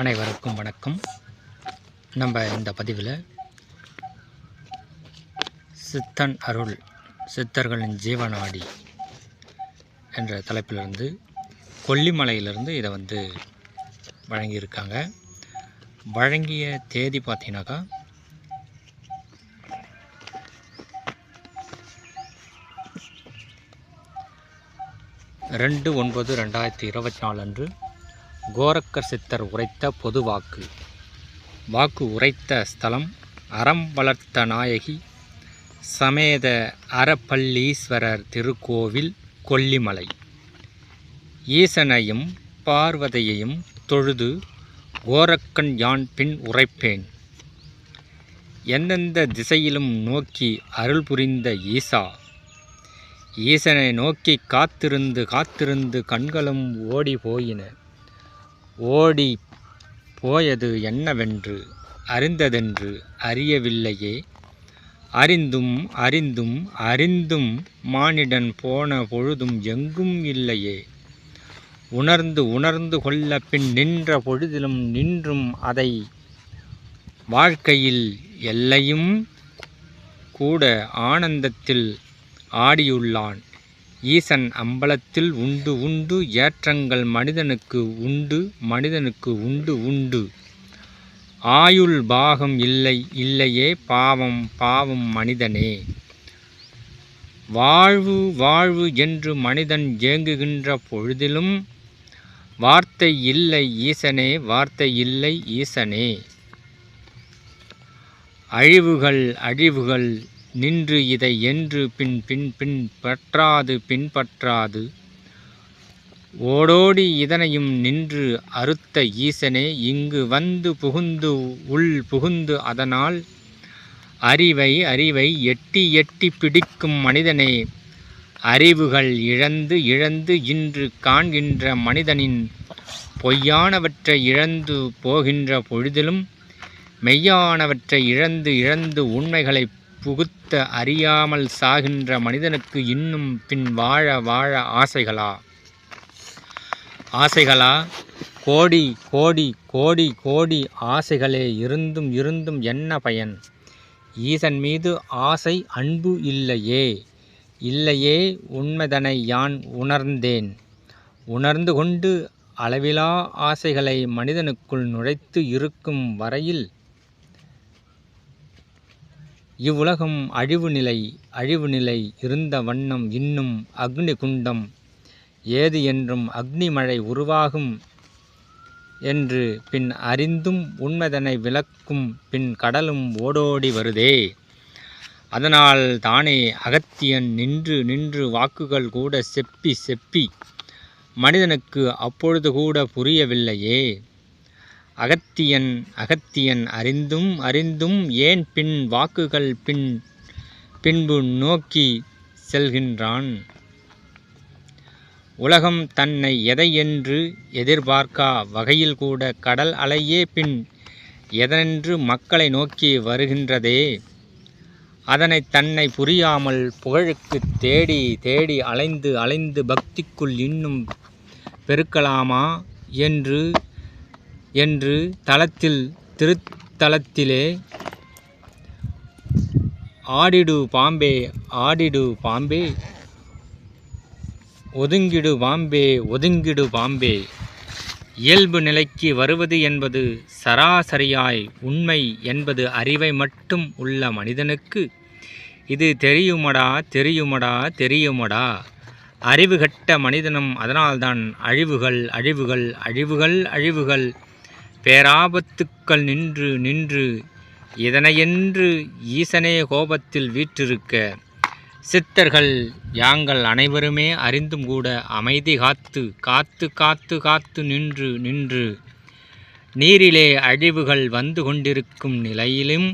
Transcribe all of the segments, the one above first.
அனைவருக்கும் வணக்கம். நம்ம இந்த பதிவில் சித்தன் அருள் சித்தர்களின் ஜீவநாடி என்ற தலைப்பிலிருந்து கொல்லிமலையிலிருந்து இதை வந்து வழங்கியிருக்காங்க. வழங்கிய தேதி பார்த்தீங்கன்னாக்கா ரெண்டு ஒன்பது ரெண்டாயிரத்தி இருபத்தி நாலு அன்று கோரக்கர் சித்தர் உரைத்த பொது வாக்கு. வாக்கு உரைத்த ஸ்தலம் அறம் வளர்த்த நாயகி சமேத அறப்பள்ளீஸ்வரர் திருக்கோவில் கொல்லிமலை. ஈசனையும் பார்வதியையும் தொழுது கோரக்கன் யான் பின் உரைப்பேன். எந்தெந்த திசையிலும் நோக்கி அருள் புரிந்த ஈசா. ஈசனை நோக்கி காத்திருந்து காத்திருந்து கண்களும் ஓடி போயின. ஓடி போயது என்னவென்று அறிந்ததென்று அறியவில்லையே. அறிந்தும் அறிந்தும் அறிந்தும் மானிடன் போன பொழுதும் எங்கும் இல்லையே. உணர்ந்து உணர்ந்து கொள்ள பின் நின்ற பொழுதிலும் நின்றும் அதை வாழ்க்கையில் எல்லையும் கூட ஆனந்தத்தில் ஆடியுள்ளான். ஈசன் அம்பலத்தில் உண்டு உண்டு ஏற்றங்கள் மனிதனுக்கு உண்டு மனிதனுக்கு உண்டு உண்டு. ஆயுள் பாகம் இல்லை இல்லையே பாவம் பாவம் மனிதனே. வாழ்வு வாழ்வு என்று மனிதன் ஏங்குகின்ற பொழுதிலும் வார்த்தை இல்லை ஈசனே வார்த்தை இல்லை ஈசனே. அழிவுகள் அழிவுகள் நின்று இதை என்று பின் பின் பின் பற்றாது பின்பற்றாது ஓடோடி இதனையும் நின்று அறுத்த ஈசனே இங்கு வந்து புகுந்து உள் புகுந்து அதனால் அறிவை அறிவை எட்டி எட்டி பிடிக்கும் மனிதனே. அறிவுகள் இழந்து இழந்து இன்று காண்கின்ற மனிதனின் பொய்யானவற்றை இழந்து போகின்ற பொழுதிலும் மெய்யானவற்றை இழந்து இழந்து உண்மைகளை புகுத்த அறியாமல் சாகின்ற மனிதனுக்கு இன்னும் பின் வாழ வாழ ஆசைகளா? ஆசைகளா? கோடி கோடி கோடி கோடி ஆசைகளே இருந்தும் இருந்தும் என்ன பயன்? ஈசன் மீது ஆசை அன்பு இல்லையே. இல்லையே உண்மைதனை யான் உணர்ந்தேன். உணர்ந்து கொண்டு அளவிலா ஆசைகளை மனிதனுக்குள் நுழைத்து இருக்கும் வரையில் இவ்வுலகம் அழிவு நிலை அழிவு நிலை இருந்த வண்ணம் இன்னும் அக்னி குண்டம் ஏது என்றும் அக்னி மழை உருவாகும் என்று பின் அறிந்தும் உண்மைதனை விளக்கும் பின் கடலும் ஓடோடி வருதே. அதனால் தானே அகத்தியன் நின்று நின்று வாக்குகள் கூட செப்பி செப்பி மனிதனுக்கு அப்பொழுது கூட புரியவில்லையே. அகத்தியன் அகத்தியன் அறிந்தும் அறிந்தும் ஏன் பின் வாக்குகள் பின் பின்பு நோக்கி செல்கின்றான்? உலகம் தன்னை எதை என்று எதிர்பார்க்கா வகையில் கூட கடல் அலையே பின் எதனென்று மக்களை நோக்கி வருகின்றதே? அதனை தன்னை புரியாமல் புகழுக்கு தேடி தேடி அலைந்து அலைந்து பக்திக்குள் இன்னும் பெருக்கலாமா? என்று என்று தளத்தில் திருத்தலத்திலே ஆடிடு பாம்பே ஆடிடு பாம்பே ஒதுங்கிடு பாம்பே ஒதுங்கிடு பாம்பே. இயல்பு நிலைக்கு வருவது என்பது சராசரியாய் உண்மை என்பது அறிவை மட்டும் உள்ள மனிதனுக்கு. இது தெரியுமடா தெரியுமடா தெரியுமடா. அறிவு கட்ட மனிதனும் அதனால்தான் அழிவுகள் அழிவுகள் அழிவுகள் அழிவுகள். பேராபத்துக்கள் நின்று நின்று இதனையென்று ஈசனே கோபத்தில் வீற்றிருக்க. சித்தர்கள் யாங்கள் அனைவருமே அறிந்தும் கூட அமைதி காத்து காத்து காத்து காத்து நின்று நின்று நீரிலே அழிவுகள் வந்து கொண்டிருக்கும் நிலையிலும்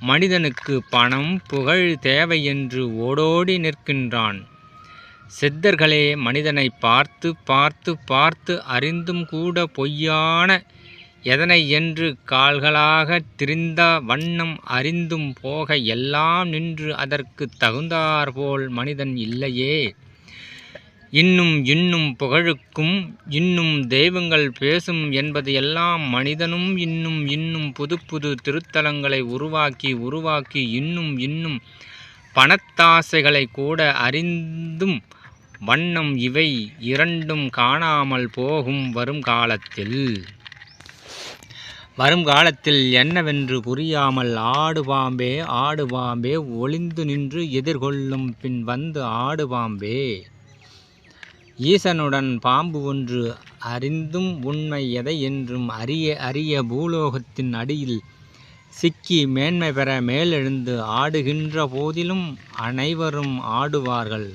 மனிதனுக்கு பணம் புகழ் தேவை என்று ஓடோடி நிற்கின்றான். சித்தர்களே மனிதனை பார்த்து பார்த்து பார்த்து அறிந்தும் கூட பொய்யான எதனை என்று கால்களாக திரிந்த வண்ணம் அறிந்தும் போக எல்லாம் நின்று அதற்கு தகுந்தாற்போல் மனிதன் இல்லையே. இன்னும் இன்னும் புகழுக்கும் இன்னும் தெய்வங்கள் பேசும் என்பது எல்லாம் மனிதனும் இன்னும் இன்னும் புது புது திருத்தலங்களை உருவாக்கி உருவாக்கி இன்னும் இன்னும் பணத்தாசைகளை கூட அறிந்தும் வண்ணம் இவை இரண்டும் காணாமல் போகும் வரும் காலத்தில். வருங்காலத்தில் என்னவென்று புரியாமல் ஆடு பாம்பே ஆடு பாம்பே ஒளிந்து நின்று எதிர்கொள்ளும் பின் வந்து ஆடு பாம்பே ஈசனுடன் பாம்பு ஒன்று அறிந்தும் உண்மை எதை என்றும் அறிய அறிய பூலோகத்தின் அடியில் சிக்கி மேன்மை பெற மேலெழுந்து ஆடுகின்ற போதிலும் அனைவரும் ஆடுவார்கள்.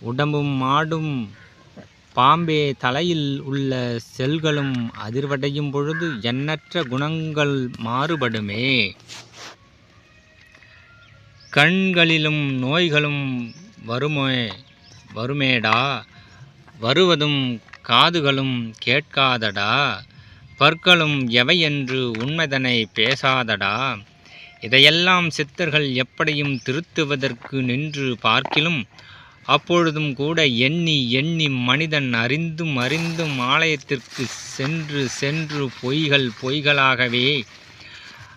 உடம்பும் ஆடும் பாம்பே தலையில் உள்ள செல்களும் அதிர்வடையும் பொழுது எண்ணற்ற குணங்கள் மாறுபடுமே. கண்களிலும் நோய்களும் வருமே வருமேடா? வருவதும் காதுகளும் கேட்காதடா? பற்களும் எவை என்று உண்மைதனை பேசாதடா? இதையெல்லாம் சித்தர்கள் எப்படியும் திருத்துவதற்கு நின்று பார்க்கிலும் அப்பொழுதும் கூட எண்ணி எண்ணி மனிதன் அறிந்தும் அறிந்தும் ஆலயத்திற்கு சென்று சென்று பொய்கள் பொய்களாகவே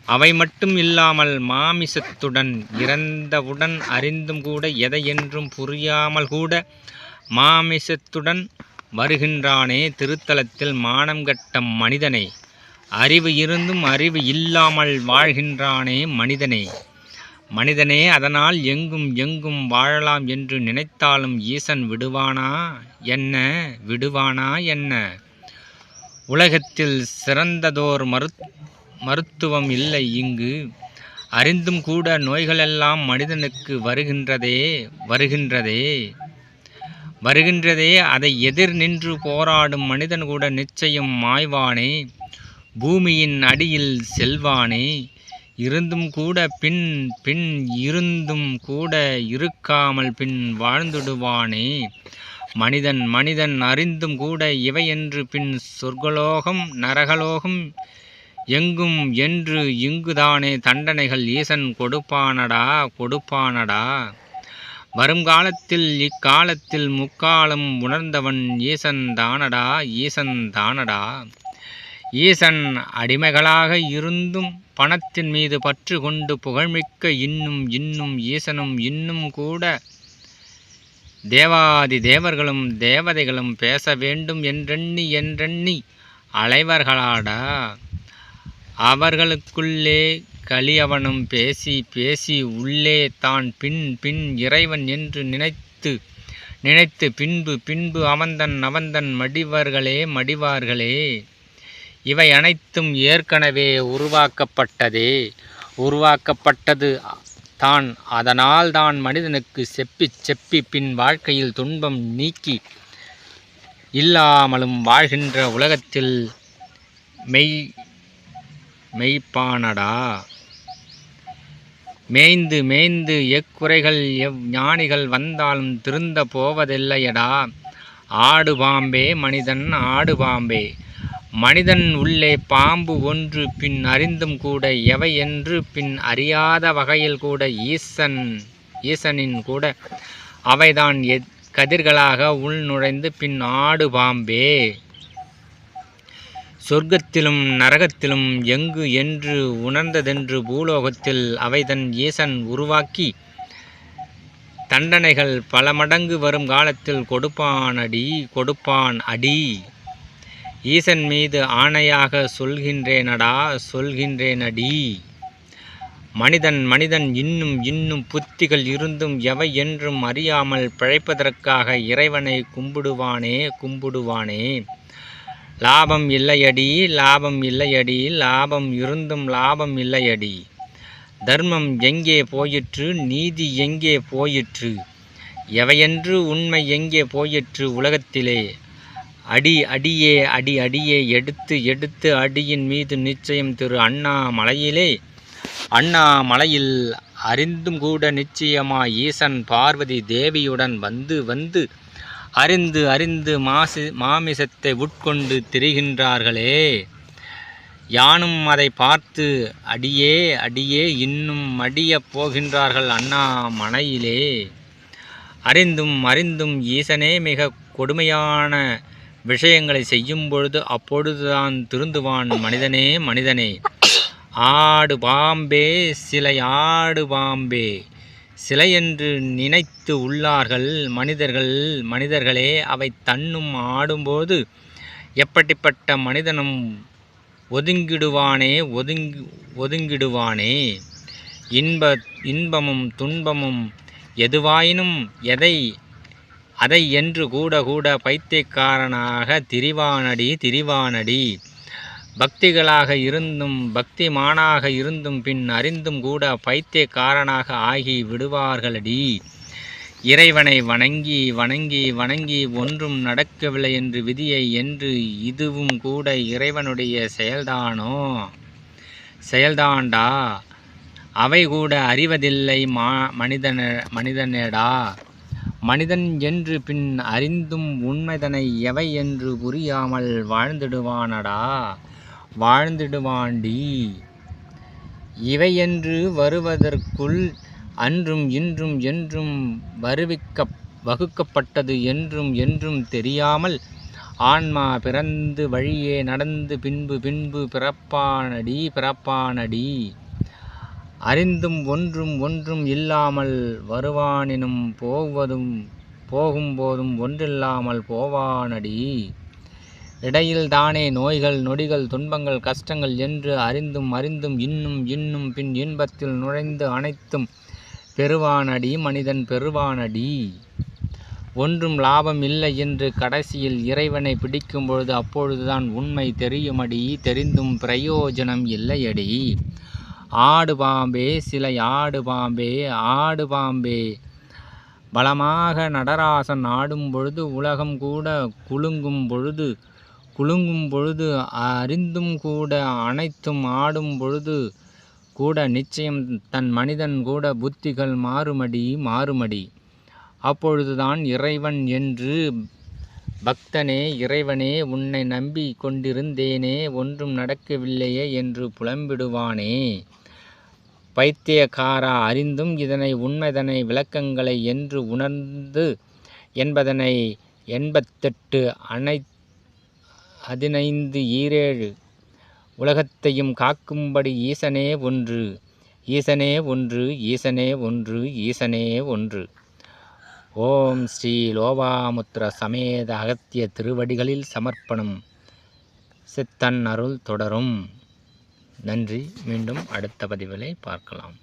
அவை மட்டும் இல்லாமல் மாமிசத்துடன் இறந்தவுடன் அறிந்தும் கூட எதையென்றும் புரியாமல் கூட மாமிசத்துடன் வருகின்றானே திருத்தலத்தில் மானம் கட்ட மனிதனை. அறிவு இருந்தும் அறிவு இல்லாமல் வாழ்கின்றானே மனிதனே. மனிதனே அதனால் எங்கும் எங்கும் வாழலாம் என்று நினைத்தாலும் ஈசன் விடுவானா? என்ன? விடுவானா? என்ன? உலகத்தில் சிறந்ததோர் மரு மருத்துவம் இல்லை இங்கு. அறிந்தும் கூட நோய்களெல்லாம் மனிதனுக்கு வருகின்றதே வருகின்றதே. வருகின்றதே அதை எதிர் நின்று போராடும் மனிதன் கூட நிச்சயம் மாய்வானே. பூமியின் அடியில் செல்வானே. இருந்தும் கூட பின் பின் இருந்தும் கூட இருக்காமல் பின் வாழ்ந்துடுவானே. மனிதன் மனிதன் அறிந்தும் கூட இவை என்று பின் சொர்க்கலோகம் நரகலோகம் எங்கும் என்று இங்குதானே தண்டனைகள் ஈசன் கொடுப்பானடா கொடுப்பானடா. வருங்காலத்தில் இக்காலத்தில் முக்காலம் உணர்ந்தவன் ஈசன் தானடா ஈசன் தானடா. ஈசன் அடிமைகளாக இருந்தும் பணத்தின் மீது பற்று கொண்டு புகழ்மிக்க இன்னும் இன்னும் ஈசனும் இன்னும் கூட தேவாதி தேவர்களும் தேவதைகளும் பேச வேண்டும் என்றெண்ணி என்றெண்ணி அலைவர்களாடா. அவர்களுக்குள்ளே கலியவனும் பேசி பேசி உள்ளே தான் பின் பின் இறைவன் என்று நினைத்து நினைத்து பின்பு பின்பு அவந்தன் அவந்தன் மடிவர்களே மடிவார்களே. இவை அனைத்தும் ஏற்கனவே உருவாக்கப்பட்டதே. உருவாக்கப்பட்டது தான். அதனால் தான் மனிதனுக்கு செப்பி செப்பி பின் வாழ்க்கையில் துன்பம் நீக்கி இல்லாமலும் வாழ்கின்ற உலகத்தில் மெய் மெய்ப்பானடா. மேய்ந்து மேய்ந்து எக்குறைகள் எவ் ஞானிகள் வந்தாலும் திருந்த போவதில்லையடா. ஆடு பாம்பே மனிதன் ஆடு பாம்பே. மனிதன் உள்ளே பாம்பு ஒன்று பின் அறிந்தும் கூட எவை என்று பின் அறியாத வகையில் கூட ஈசன் ஈசனின் கூட அவைதான் எத் கதிர்களாக உள் நுழைந்து பின் ஆடு பாம்பே. சொர்க்கத்திலும் நரகத்திலும் எங்கு என்று உணர்ந்ததென்று பூலோகத்தில் அவைதன் ஈசன் உருவாக்கி தண்டனைகள் பல மடங்கு வரும் காலத்தில் கொடுப்பான் அடி கொடுப்பான் அடி. ஈசன் மீது ஆணையாக சொல்கின்றேனடா சொல்கின்றேனடி. மனிதன் மனிதன் இன்னும் இன்னும் புத்திகள் இருந்தும் எவை என்றும் அறியாமல் பிழைப்பதற்காக இறைவனை கும்பிடுவானே கும்பிடுவானே. லாபம் இல்லையடி லாபம் இல்லையடி லாபம் இருந்தும் லாபம் இல்லையடி. தர்மம் எங்கே போயிற்று நீதி எங்கே போயிற்று? எவையென்று உண்மை எங்கே போயிற்று உலகத்திலே? அடி அடியே அடி அடியே எடுத்து எடுத்து அடியின் மீது நிச்சயம் திரு அண்ணாமலையிலே அண்ணாமலையில் அறிந்தும் கூட நிச்சயமாய் ஈசன் பார்வதி தேவியுடன் வந்து வந்து அறிந்து அறிந்து மாசு மாமிசத்தை உட்கொண்டு திரிகின்றார்களே. யானும் அதை பார்த்து அடியே அடியே இன்னும் அடியப் போகின்றார்கள் அண்ணாமலையிலே அறிந்தும் அறிந்தும் ஈசனே மிக கொடுமையான விஷயங்களை செய்யும் பொழுது அப்பொழுதுதான் திருந்துவான் மனிதனே மனிதனே. ஆடு பாம்பே சிலை ஆடு பாம்பே. சிலை என்று நினைத்து உள்ளார்கள் மனிதர்கள் மனிதர்களே அவை தன்னும் ஆடும்போது எப்படிப்பட்ட மனிதனும் ஒதுங்கிடுவானே ஒதுங்கி ஒதுங்கிடுவானே. இன்ப இன்பமும் துன்பமும் எதுவாயினும் எதை அதை என்று கூட கூட பைத்தியக்காரனாக திரிவானடி திரிவானடி. பக்திகளாக இருந்தும் பக்திமானாக இருந்தும் பின் அறிந்தும் கூட பைத்தியக்காரனாக ஆகி விடுவார்களடி. இறைவனை வணங்கி வணங்கி வணங்கி ஒன்றும் நடக்கவில்லை என்று விதியை என்று இதுவும் கூட இறைவனுடைய செயல்தானோ? செயல்தான்டா அவை கூட அறிவதில்லை மா மனிதன மனிதனேடா? மனிதன் என்று பின் அறிந்தும் உண்மைதனை எவை என்று புரியாமல் வாழ்ந்திடுவானடா? வாழ்ந்திடுவாண்டி இவை என்று வருவதற்குள் அன்றும் இன்றும் என்றும் வருவிக்க வகுக்கப்பட்டது என்றும் என்றும் தெரியாமல் ஆன்மா பிறந்து வழியே நடந்து பின்பு பின்பு பிறப்பானடி பிறப்பானடி. அறிந்தும் ஒன்றும் ஒன்றும் இல்லாமல் வருவானினும் போவதும் போகும்போதும் ஒன்றில்லாமல் போவானடி. இடையில் தானே நோய்கள் நொடிகள் துன்பங்கள் கஷ்டங்கள் என்று அறிந்தும் அறிந்தும் இன்னும் இன்னும் பின் இன்பத்தில் நுழைந்து அனைத்தும் பெறுவானடி மனிதன் பெறுவானடி. ஒன்றும் லாபம் இல்லை என்று கடைசியில் இறைவனை பிடிக்கும் பொழுது அப்பொழுதுதான் உண்மை தெரியுமடி தெரிந்தும் பிரயோஜனம் இல்லையடி. ஆடு பாம்பே சிலை ஆடு பாம்பே ஆடு பாம்பே பலமாக நடராசன் ஆடும் பொழுது உலகம் கூட குலுங்கும் பொழுது குலுங்கும் பொழுது அறிந்தும் கூட அனைத்தும் ஆடும் பொழுது கூட நிச்சயம் தன் மனிதன் கூட புத்திகள் மாறுமடி மாறுமடி. அப்பொழுதுதான் இறைவன் என்று பக்தனே இறைவனே உன்னை நம்பி கொண்டிருந்தேனே ஒன்றும் நடக்கவில்லையே என்று புலம்பிடுவானே. பைத்தியக்காரா அறிந்தும் இதனை உண்மைதனை விளக்கங்களை என்று உணர்ந்து என்பதனை எண்பத்தெட்டு அனை பதினைந்து ஈரேழு உலகத்தையும் காக்கும்படி ஈசனே ஒன்று ஈசனே ஒன்று ஈசனே ஒன்று ஈசனே ஒன்று. ஓம் ஸ்ரீ லோபாமுத்திர சமேத அகத்திய திருவடிகளில் சமர்ப்பணம். சித்தன் அருள் தொடரும். நன்றி. மீண்டும் அடுத்த பதிவிலை பார்க்கலாம்.